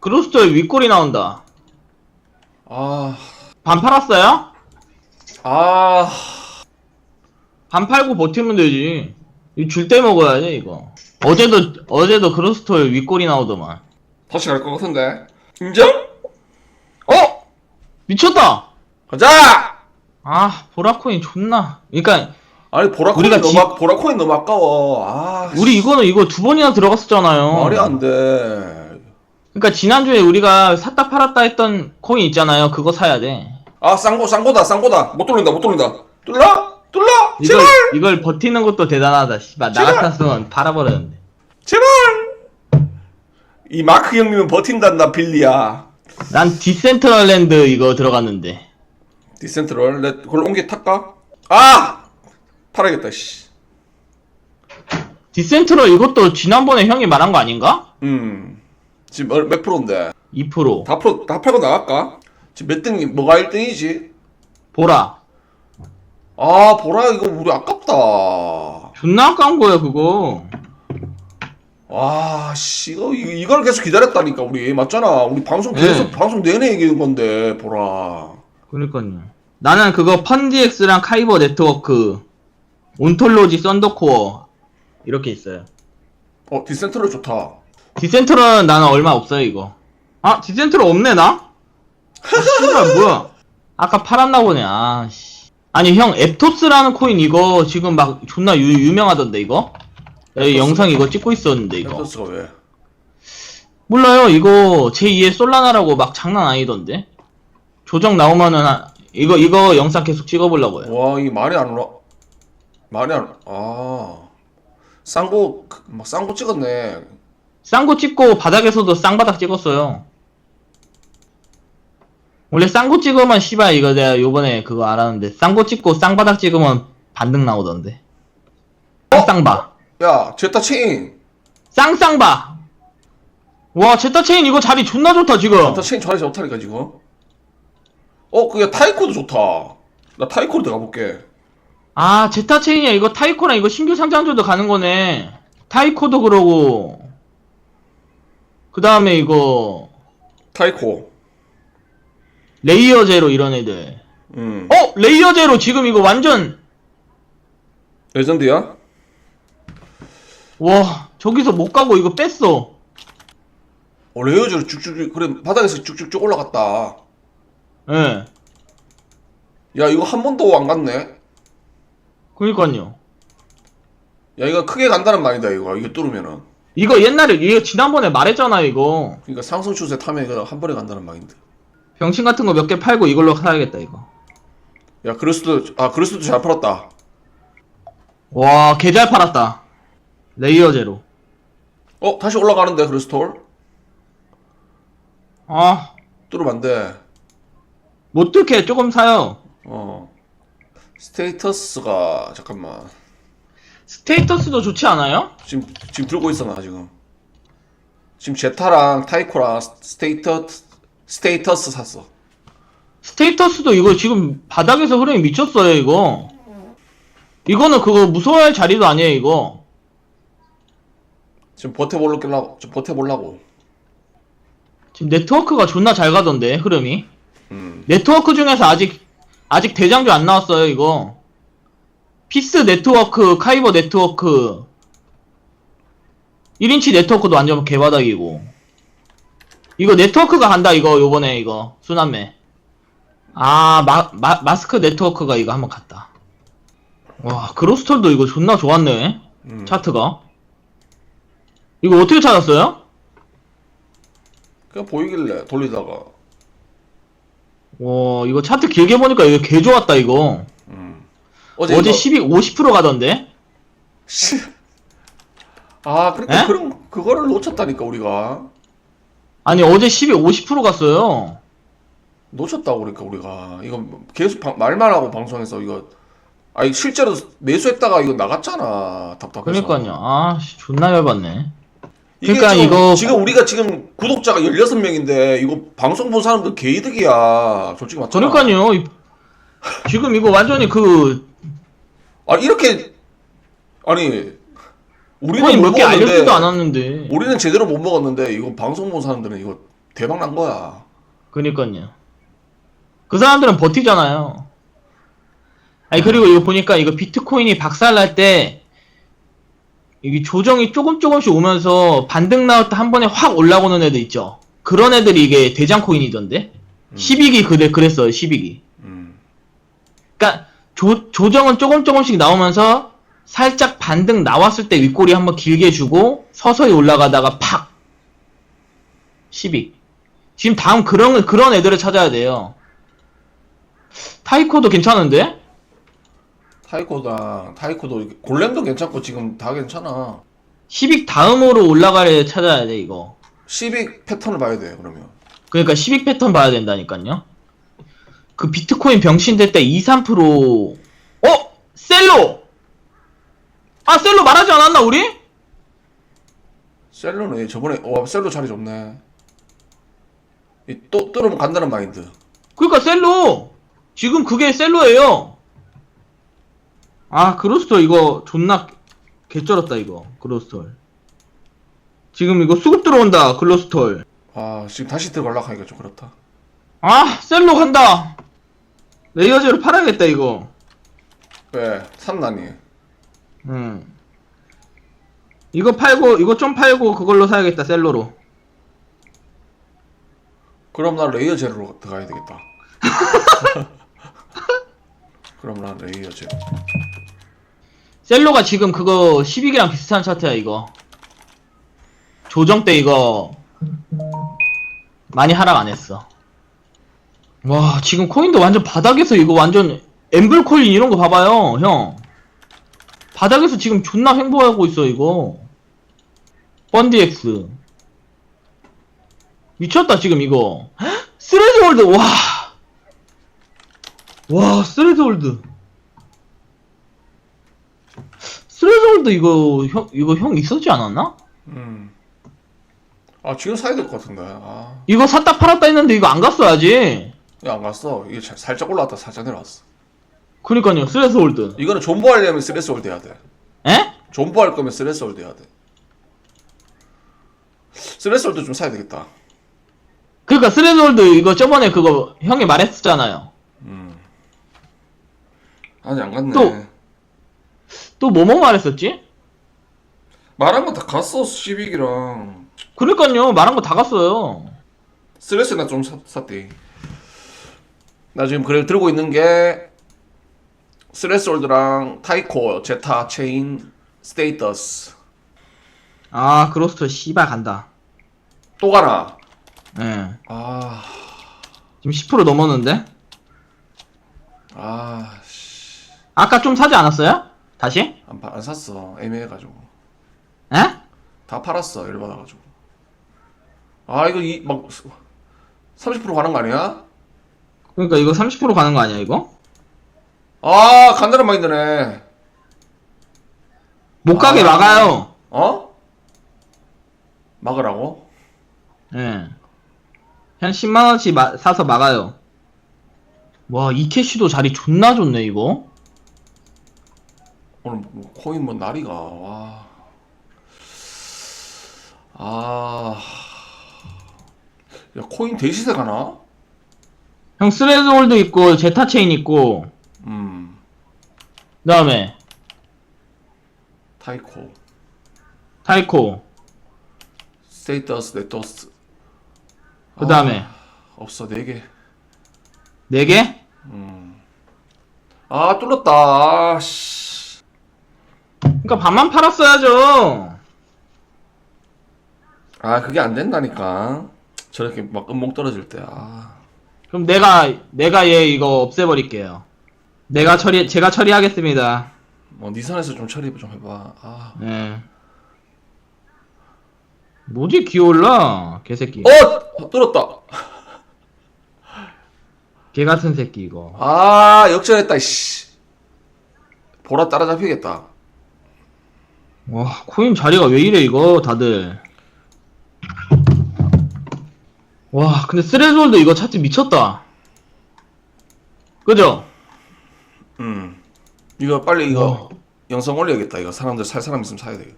그로스터에 윗골이 나온다. 아, 반 팔았어요? 아, 반 팔고 버티면 되지. 줄 때 먹어야 돼, 이거. 어제도, 어제도 그로스터에 윗골이 나오더만. 다시 갈 것 같은데. 인정? 어? 미쳤다! 가자! 아, 보라코인 존나. 그니까, 아니, 보라코인 우리가 너무, 지- 아, 보라코인 너무 아까워. 아, 우리 이거는 이거 두 번이나 들어갔었잖아요. 말이 안 돼. 그러니까 지난주에 우리가 샀다 팔았다 했던 코인 있잖아요. 그거 사야 돼. 아, 쌍고, 쌍고다, 쌍고다. 못 돌린다, 못 돌린다. 뚫라? 뚫라? 이걸 제발! 이걸 버티는 것도 대단하다. 씨발 나 제발! 같았으면 팔아버렸는데. 제발! 이 마크 형님은 버틴단다, 빌리야. 난 디센트럴랜드 이거 들어갔는데. 디센트럴, 내 그걸 옮겨 탈까? 아! 팔아야겠다, 씨. 디센트럴 이것도 지난번에 형이 말한 거 아닌가? 음. 지금 얼- 몇 프로인데? 2%. 다, 프로, 다 팔고 나갈까? 지금 몇 등이, 뭐가 1등이지? 보라. 아, 보라, 이거 우리 아깝다. 존나 아까운 거야 그거. 와, 씨, 이거, 이- 이걸 계속 기다렸다니까, 우리. 맞잖아. 우리 방송 계속, 네. 방송 내내 얘기한 건데, 보라. 그러니까요. 나는 그거 펀디엑스랑 카이버 네트워크, 온톨로지 썬더코어 이렇게 있어요. 어, 디센트럴 좋다. 디센트럴은 나는 얼마 없어요 이거. 아 디센트럴 없네 나? 아, 씨발 뭐야? 아까 팔았나 보네. 아 씨. 아니 형 앱톱스라는 코인 이거 지금 막 존나 유, 유명하던데 이거? 야, 이 영상 이거 찍고 있었는데 이거. 앱토스가 왜? 몰라요 이거 제2의 솔라나라고 막 장난 아니던데. 조정 나오면은 아- 이거 이거 영상 계속 찍어보려고요. 와, 이 말이 안 올라. 말이 안, 아. 쌍고, 그, 막 쌍고 찍었네. 쌍고 찍고 바닥에서도 쌍바닥 찍었어요. 원래 쌍고 찍으면 씨발 이거 내가 요번에 그거 알았는데 쌍고 찍고 쌍바닥 찍으면 반등 나오던데. 쌍쌍바. 야, 제타 체인. 쌍쌍바. 와 제타 체인 이거 자리 존나 좋다 지금. 제타 체인 잘해서 좋다니까, 지금. 어, 그게 타이코도 좋다. 나 타이코로 들어가 볼게. 아 제타 체인이야 이거 타이코랑 이거 신규 상장주도 가는 거네. 타이코도 그러고. 그 다음에 이거 타이코. 레이어 제로 이런 애들. 음. 어 레이어 제로 지금 이거 완전 레전드야? 와 저기서 못 가고 이거 뺐어 어, 레이어즈로 쭉쭉, 그래, 바닥에서 쭉쭉쭉 올라갔다. 예 야, 이거 한 번도 안 갔네? 그니까요 야, 이거 크게 간다는 말이다, 이거. 이거 뚫으면은. 이거 옛날에 이거 지난번에 말했잖아 이거 그러니까 상승 추세 타면 이거 한 번에 간다는 마인드. 병신 같은 거 몇 개 팔고 이걸로 사야겠다 이거 야, 그리스도, 아, 그리스도 잘 팔았다. 와 개 잘 팔았다 레이어 제로 어, 다시 올라가는데, 그리스톨? 아 뚫으면 안 돼. 못 뚫게 조금 사요 어. 스테이터스가, 잠깐만. 스테이터스도 좋지 않아요? 지금, 지금 들고 있어, 나 지금. 지금 제타랑 타이코랑 스테이터, 스테이터스 샀어. 스테이터스도 이거 지금 바닥에서 흐름이 미쳤어요 이거 이거는 그거 무서워할 자리도 아니에요 이거 지금 버텨보려고, 좀 버텨보려고. 지금 네트워크가 존나 잘 가던데 흐름이 음. 네트워크 중에서 아직 아직 대장주 안 나왔어요 이거 피스 네트워크 카이버 네트워크 1인치 네트워크도 완전 개바닥이고 이거 네트워크가 간다 이거 요번에 이거 순환매 아 마, 마, 마스크 네트워크가 이거 한번 갔다 와 그로스톨도 이거 존나 좋았네 음. 차트가 이거 어떻게 찾았어요? 그냥 보이길래 돌리다가. 와 이거 차트 길게 보니까 이거 개 좋았다 이거 음. 어제, 이거- 12 50% 가던데 씨. 아, 그러니까 에? 그런 그거를 놓쳤다니까 우리가 아니 어제 12 50% 갔어요. 놓쳤다고 그러니까 우리가 이거 계속 방- 말만 하고 방송에서 이거 아니 실제로 매수했다가 이거 나갔잖아 답답해서. 그러니까요. 아 씨, 존나 열받네. 이게 그러니까 지금, 이거- 지금 우리가 지금 구독자가 16명인데 이거 방송 본 사람들 개이득이야. 솔직히 맞잖아. 그러니까요. 이- 지금 이거 완전히 그 아 이렇게 아니 우리는 못 몇개 먹었는데 알려주지도 않았는데. 우리는 제대로 못 먹었는데 이거 방송 본 사람들은 이거 대박 난 거야. 그니까요. 그 사람들은 버티잖아요. 아니, 그리고 이거 보니까 이거 비트코인이 박살날 때, 이게 조정이 조금 조금씩 오면서 반등 나올 때한 번에 확 올라오는 애들 있죠. 그런 애들이 이게 대장 코인이던데? 12기 그래, 그랬어요, 12기. 음. 그니까, 조, 조정은 조금 조금씩 나오면서 살짝 반등 나왔을 때 윗꼬리 한번 길게 주고 서서히 올라가다가 팍! 12. 지금 다음 그런, 그런 애들을 찾아야 돼요. 타이코도 괜찮은데? 타이코다. 타이코도 골렘도 괜찮고 지금 다 괜찮아. 10익 다음으로 올라갈 애 찾아야 돼, 이거. 12 패턴을 봐야 돼. 그러면. 그러니까 10익 패턴 봐야 된다니까요. 그 비트코인 병신 될 때 2, 3%, 어? 셀로! 아, 셀로 말하지 않았나, 우리? 셀로네. 저번에 와 셀로 자리 좋네. 이또 뚫으면 간다는 마인드. 그러니까 셀로! 지금 그게 셀로예요. 아, 그로스톨 이거 존나 개쩔었다, 이거. 그로스톨. 지금 이거 수급 들어온다, 글로스톨. 아 지금 다시 들어가려고 하니까 좀 그렇다. 아, 셀로 간다! 레이어제로 팔아야겠다, 이거. 왜? 산나니. 음. 이거 팔고, 이거 좀 팔고 그걸로 사야겠다, 셀로로. 그럼 난 레이어 제로로 들어가야 되겠다. 그럼 난 레이어 제로. 셀로가 지금 그거 12기랑 비슷한 차트야, 이거. 조정 때 이거 많이 하락 안 했어. 와, 지금 코인도 완전 바닥에서 이거 완전 엠블 코인 이런 거 봐봐요, 형. 바닥에서 지금 존나 횡보하고 있어, 이거. 펀디엑스. 미쳤다, 지금 이거. 스레드월드, 와. 와, 스레드월드. 스레드월드 이거 형 이거 형 있었지 않았나? 음. 아 지금 사야 될 것 같은데. 아, 이거 샀다 팔았다 했는데 이거 안 갔어야지. 이거 안 갔어. 이게 자- 살짝 올라왔다 살짝 내려왔어. 그니까요, 스레드월드. 이거는 존버 하려면 스레스 홀드 해야 돼. 에? 존버 할 거면 스레스 홀드 해야 돼. 스레스 홀드 좀 사야 되겠다. 그러니까 스레드월드 이거 저번에 그거 형이 말했었잖아요. 음. 아니 안 갔네. 또. 또 뭐뭐 말했었지? 말한 건 다 갔어. 12기랑. 그러니까요, 말한 거 다 갔어요. 스레스 나좀 샀대. 나 지금 그래 들고 있는 게 스레스 홀드랑 타이코, 제타, 체인, 스테이터스. 아, 그로스터 씨발 간다. 또 가나? 예. 아, 지금 10% 넘었는데? 아, 씨. 아까 좀 사지 않았어요? 다시? 안, 파- 안 샀어. 애매해가지고. 에? 다 팔았어. 열받아가지고. 아, 이거 이, 막, 30% 가는 거 아니야? 그러니까 이거 30% 가는 거 아니야, 이거? 아, 간다는 마인드네. 못 가게 아. 막아요. 어? 막으라고? 예. 한 10만원치 마- 사서 막아요. 와, 이 캐시도 자리 존나 좋네, 이거. 오늘 뭐 코인 뭐 날이가, 와. 아. 야, 코인 대시세 가나? 형, 스레드홀드 있고, 제타 체인 있고, 음, 그 다음에, 타이코. 타이코, 스테이터스, 네토스. 그 다음에, 없어, 4개. 4개? 아, 뚫렸다. 아, 씨. 그니까 반만 팔았어야죠. 아, 그게 안 된다니까. 저렇게 막 음목 떨어질 때, 아. 그럼 내가, 내가 얘 이거 없애버릴게요. 내가 처리, 제가 처리하겠습니다. 뭐, 니 선에서 좀 처리 좀 해봐. 아. 예. 뭐지, 기어올라? 개새끼. 어! 뚫었다. 개 같은 새끼, 이거. 아, 역전했다, 씨. 보라 따라잡히겠다. 와, 코인 자리가 왜 이래, 이거, 다들. 와, 근데 스레드홀드 이거 차트 미쳤다. 그죠? 음. 이거 빨리 이거 와. 영상 올려야겠다. 이거 사람들 살 사람 있으면 사야 되겠다.